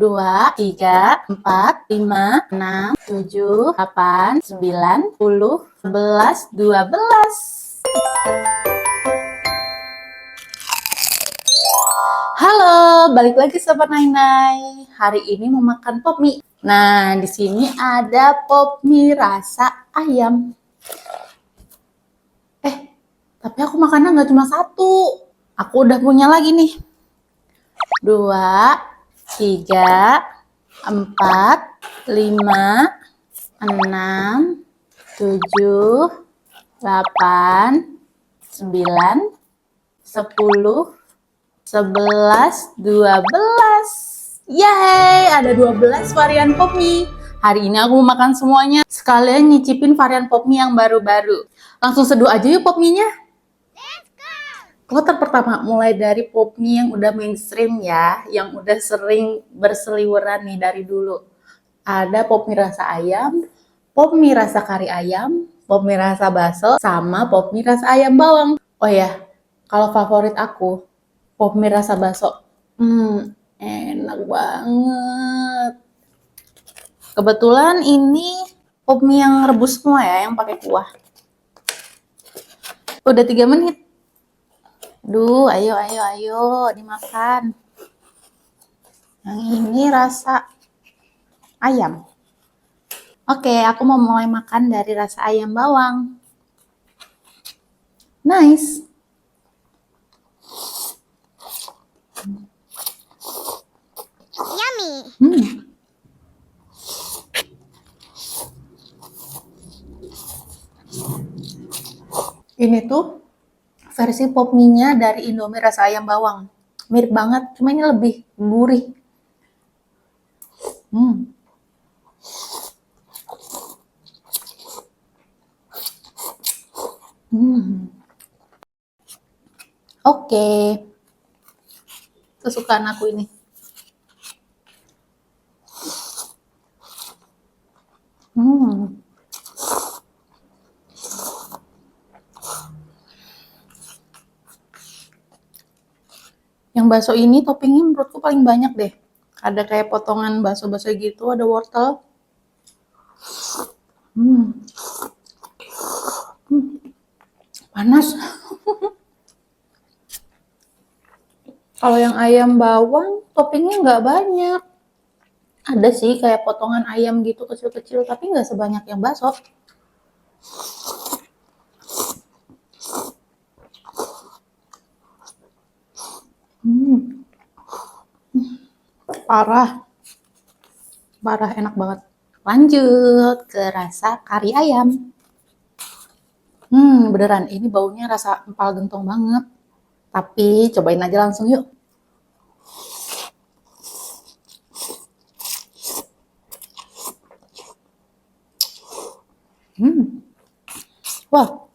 dua, tiga, empat, lima, enam, tujuh, delapan, sembilan, sepuluh, sebelas, dua belas. Halo, balik lagi Sobat Nainai. Hari ini mau makan pop mie. Nah, di sini ada pop mie rasa ayam. Eh, tapi aku makannya nggak cuma satu. Aku udah punya lagi nih. Dua, tiga, empat, lima, enam, tujuh, delapan, sembilan, sepuluh, sebelas, dua belas. Yeay, ada 12 varian pop mie. Hari ini aku mau makan semuanya. Sekalian nyicipin varian pop mie yang baru-baru. Langsung seduh aja yuk pop mie-nya. Kloter pertama mulai dari pop mie yang udah mainstream ya, yang udah sering berseliweran nih dari dulu. Ada pop mie rasa ayam, pop mie rasa kari ayam, pop mie rasa bakso, sama pop mie rasa ayam bawang. Oh ya, kalau favorit aku, pop mie rasa bakso. Hmm, enak banget. Kebetulan ini pop mie yang rebus semua ya, yang pakai kuah. Udah tiga menit. Duh, ayo, ayo, ayo, dimakan. Yang ini rasa ayam. Oke, aku mau mulai makan dari rasa ayam bawang. Nice. Yummy. Hmm. Ini tuh versi pop mie-nya dari Indomie rasa ayam bawang. Mirip banget, cuma ini lebih gurih. Hmm. Hmm. Oke. Kesukaan aku ini. Bakso ini toppingnya menurutku paling banyak deh. Ada kayak potongan bakso-bakso gitu, ada wortel. Hmm. Hmm. Panas. Kalau yang ayam bawang, toppingnya nggak banyak. Ada sih kayak potongan ayam gitu kecil-kecil, tapi nggak sebanyak yang bakso. Parah. Parah enak banget. Lanjut ke rasa kari ayam. Hmm, beneran ini baunya rasa empal gentong banget. Tapi cobain aja langsung yuk. Hmm. Wah.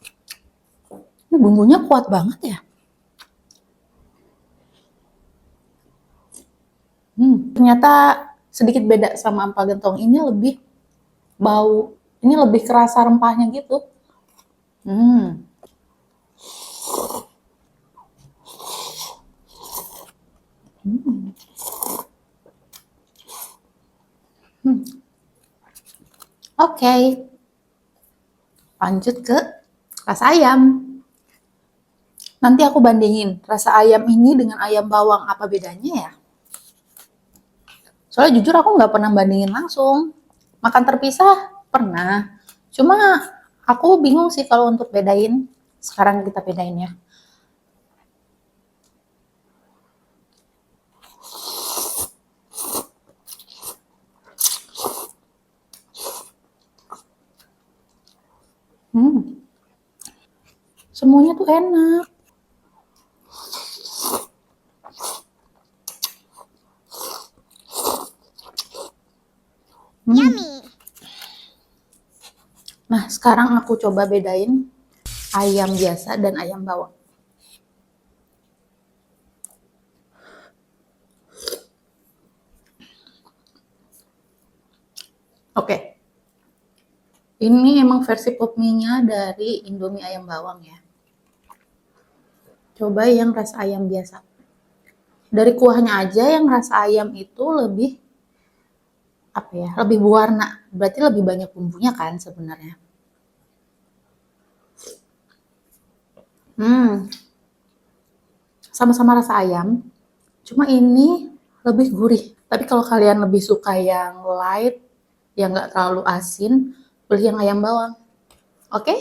Ini bumbunya kuat banget ya. Hmm, ternyata sedikit beda sama empal gentong. Ini lebih bau, ini lebih kerasa rempahnya gitu. Hmm. Hmm. Hmm. Oke. Lanjut ke rasa ayam. Nanti aku bandingin rasa ayam ini dengan ayam bawang apa bedanya ya. Soalnya jujur aku nggak pernah bandingin langsung. Makan terpisah pernah. Cuma aku bingung sih kalau untuk bedain. Sekarang kita bedain ya. Hmm. Semuanya tuh enak. Hmm. Yummy. Nah, sekarang aku coba bedain ayam biasa dan ayam bawang. Oke. Ini emang versi pop mie-nya dari Indomie ayam bawang ya. Coba yang rasa ayam biasa. Dari kuahnya aja yang rasa ayam itu lebih apa ya lebih berwarna berarti lebih banyak bumbunya kan sebenarnya hmm. Sama-sama rasa ayam. Cuma ini lebih gurih. Tapi kalau kalian lebih suka yang light yang nggak terlalu asin beli yang ayam bawang. Oke? okay?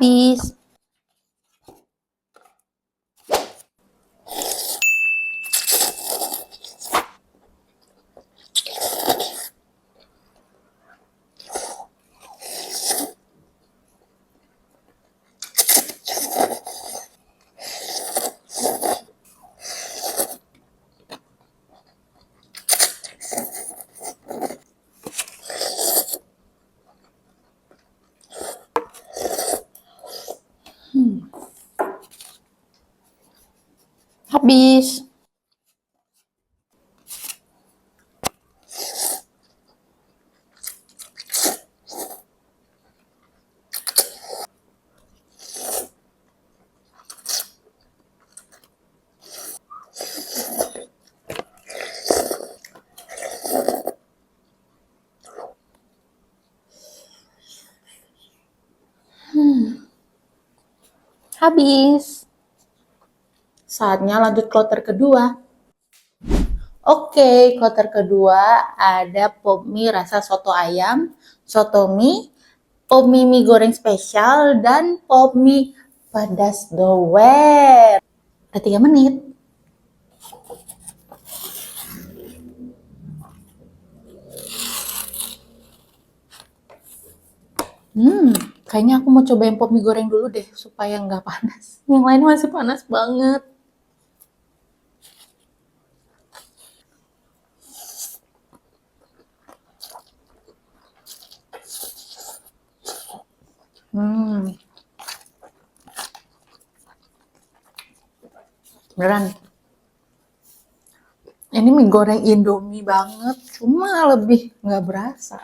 Habis. Habis. Hmm. Habis. Saatnya lanjut kloter kedua. Oke, kloter kedua ada pop mie rasa soto ayam, soto mie, pop mie goreng spesial, dan pop mie pedas doer. Ada 3 menit. Hmm, kayaknya aku mau cobain pop goreng dulu deh supaya nggak panas. Yang lain masih panas banget. Hmm. Beneran. Ini mie goreng Indomie banget, cuma lebih nggak berasa.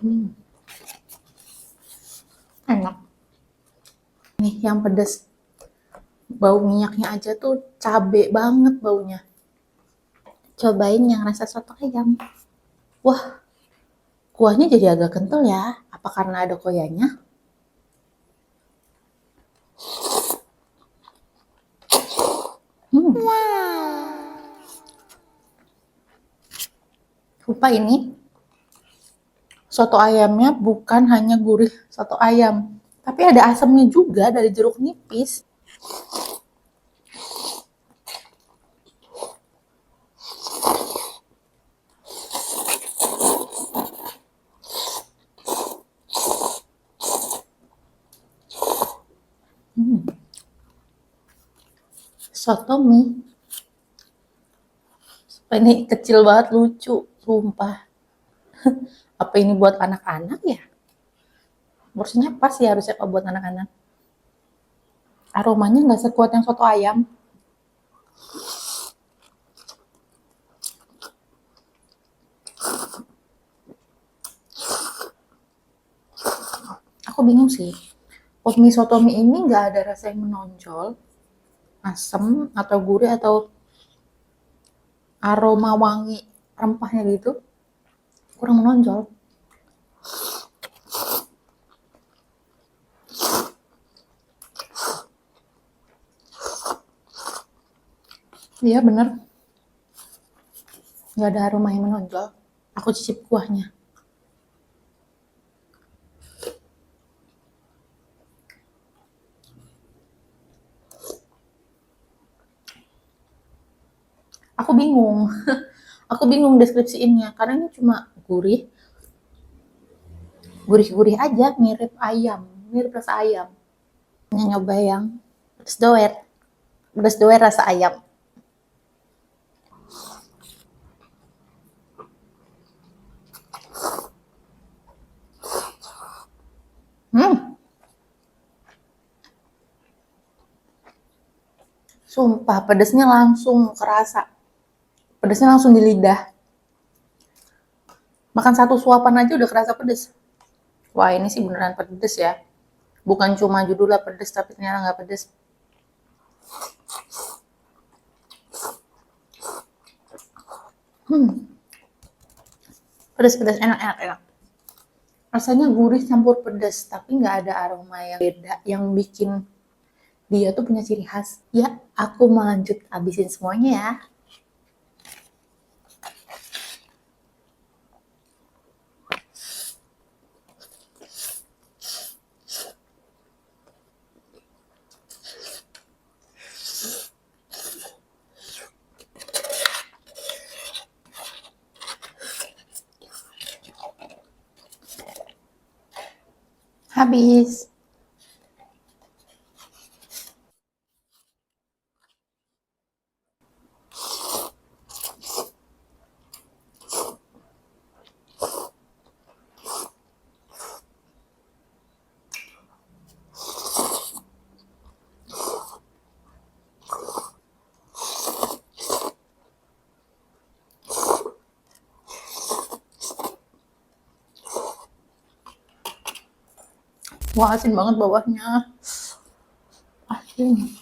Hmm. enak. Nih yang pedes. Bau minyaknya aja tuh cabe banget baunya. Cobain yang rasa soto ayam. Wah, kuahnya jadi agak kental ya. Apa karena ada koyanya? Hmm. Lupa ini soto ayamnya bukan hanya gurih soto ayam, tapi ada asamnya juga dari jeruk nipis. Soto mie. Ini kecil banget lucu, sumpah. Apa ini buat anak-anak ya? Porsinya pas ya harusnya kalau buat anak-anak. Aromanya nggak sekuat yang soto ayam. Aku bingung sih. Mie soto mie ini nggak ada rasa yang menonjol. Asem atau gurih atau aroma wangi rempahnya gitu. Kurang menonjol. Iya bener. Nggak ada aroma yang menonjol. Aku cicip kuahnya. Aku bingung. Aku bingung deskripsiinnya karena ini cuma gurih. Gurih-gurih aja, mirip ayam, mirip rasa ayam. Nyoba yang pedas doer. Pedas doer rasa ayam. Hmm. Sumpah, pedesnya langsung kerasa. Pedesnya langsung di lidah. Makan satu suapan aja udah kerasa pedes. Wah, ini sih beneran pedes ya. Bukan cuma judulnya pedes, tapi ternyata nggak pedes. Hmm. Pedes, pedes, enak, enak, enak. Rasanya gurih campur pedes, tapi nggak ada aroma yang beda, yang bikin dia tuh punya ciri khas. Ya, aku mau lanjut habisin semuanya ya. Habis. Wah, asin banget bawahnya. Asin.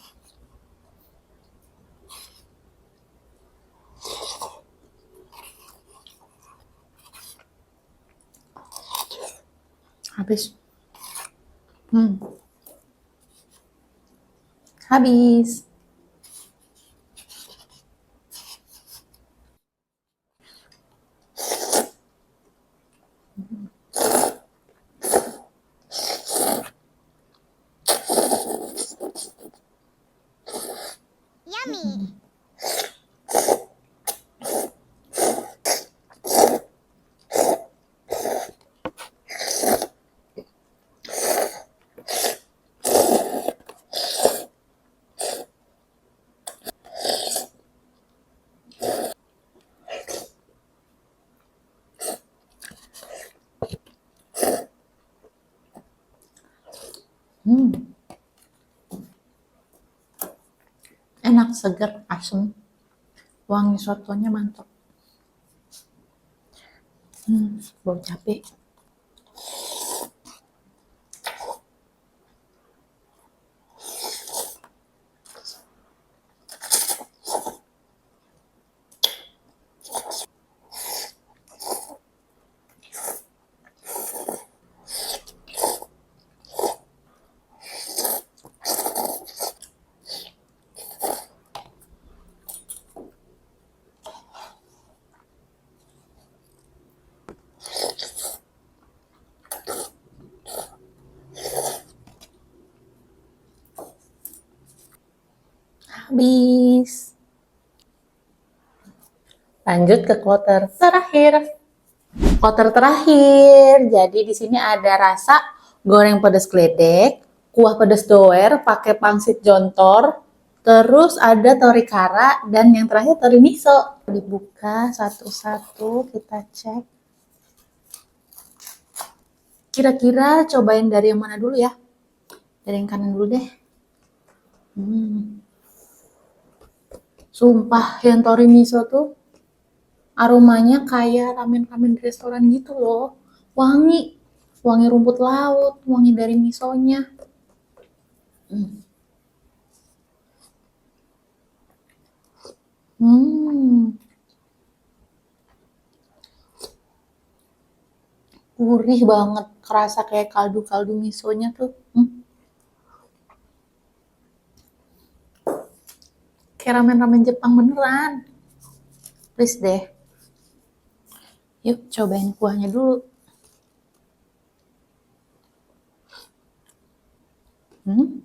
Habis. Hmm. Habis. Hmm. Enak, seger, asem. Wangi sotonya mantap. Hmm, bau cabai. Habis. Lanjut ke kloter terakhir. Kloter terakhir. Jadi di sini ada rasa goreng pedas geledek, kuah pedas doer pakai pangsit jontor, terus ada tori kara dan yang terakhir tori miso. Dibuka satu-satu kita cek. Kira-kira cobain dari yang mana dulu ya? Dari yang kanan dulu deh. Hmm. Sumpah yang tori miso tuh aromanya kayak ramen-ramen di restoran gitu loh. Wangi, wangi rumput laut, wangi dari misonya. Hmm. Hmm. Gurih banget, kerasa kayak kaldu-kaldu misonya tuh. Hmm. Kayak ramen-ramen Jepang beneran. Please deh. Yuk cobain kuahnya dulu. Hmm.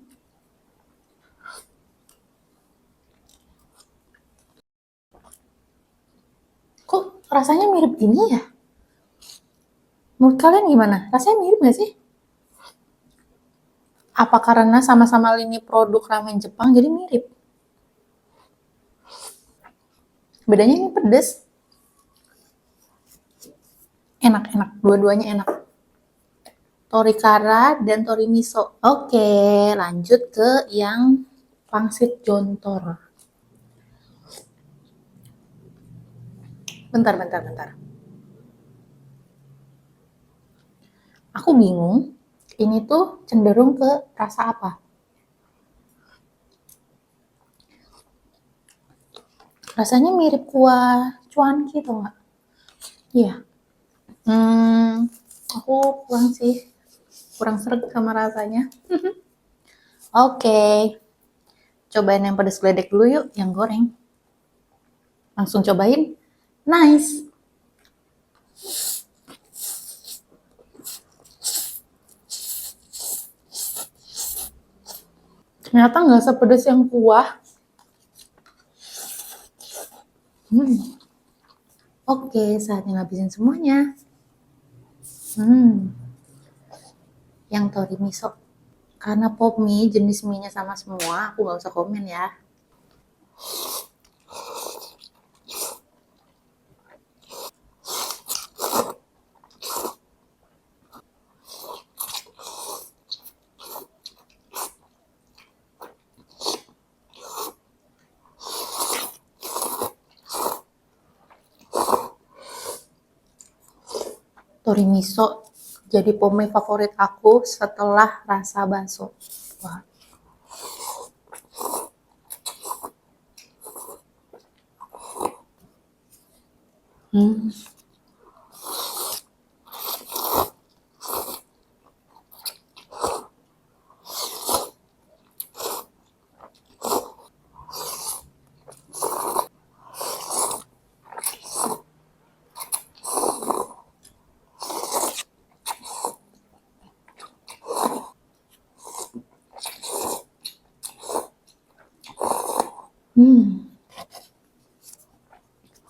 Kok rasanya mirip gini ya? Menurut kalian gimana? Rasanya mirip gak sih? Apa karena sama-sama lini produk ramen Jepang jadi mirip? Bedanya ini pedes. Enak-enak, dua-duanya enak. Tori kara dan tori miso. Oke, lanjut ke yang pangsit jontor. Bentar, bentar, bentar. Aku bingung, ini tuh cenderung ke rasa apa? Rasanya mirip kuah cuan gitu nggak? Iya. Hmm, aku kurang sih, kurang seret sama rasanya. Oke, cobain yang pedas geledek dulu yuk, yang goreng. Langsung cobain. Nice. Ternyata nggak sepedas yang kuah. Hmm. Oke, saatnya ngabisin semuanya. Hmm. Yang tori miso. Karena pop mie jenis mie-nya sama semua, aku nggak usah komen ya. Tori miso jadi pome favorit aku setelah rasa bakso. Hmm.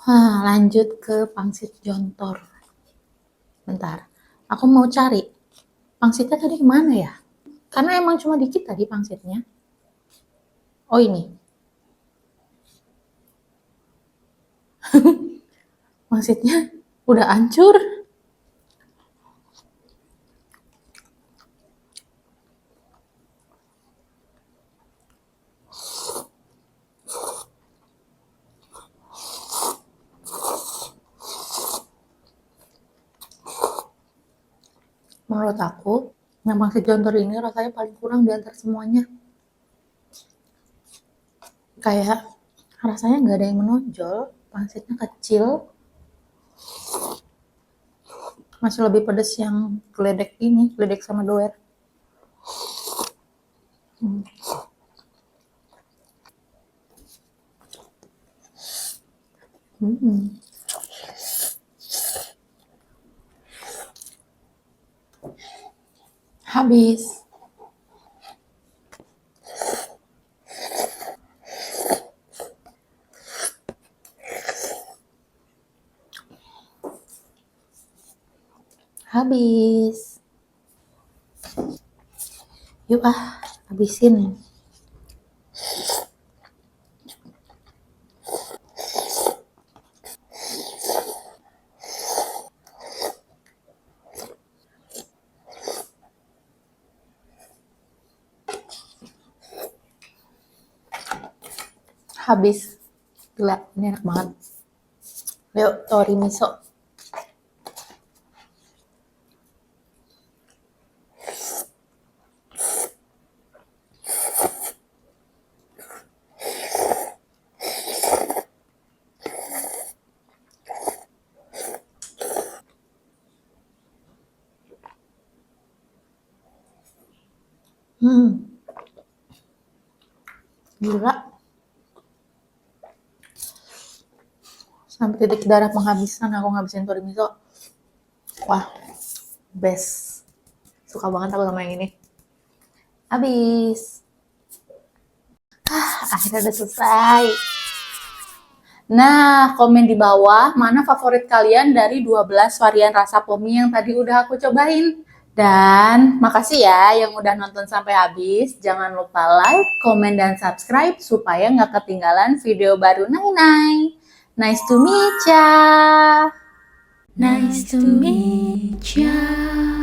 Wah, lanjut ke pangsit jontor. Bentar, aku mau cari. Pangsitnya tadi ke mana ya? Karena emang cuma dikit tadi pangsitnya. Oh ini. pangsitnya udah hancur. menurut aku pangsit jontor ini rasanya paling kurang di antara semuanya kayak rasanya nggak ada yang menonjol pangsitnya kecil masih lebih pedas yang geledek ini geledek sama doer hmm. Hmm. habis. Habis. Yuk ah habisin. Habis. Gila, ini enak banget. Yuk, tori miso. Hmm. Gila. Sampai titik darah penghabisan aku ngabisin tori. Wah, best. Suka banget aku sama yang ini. Habis. Ah, akhirnya udah selesai. Nah, komen di bawah mana favorit kalian dari 12 varian rasa pomi yang tadi udah aku cobain. Dan makasih ya yang udah nonton sampai habis. Jangan lupa like, komen, dan subscribe supaya nggak ketinggalan video baru Nai Nai. Nice to meet ya. Nice to meet ya.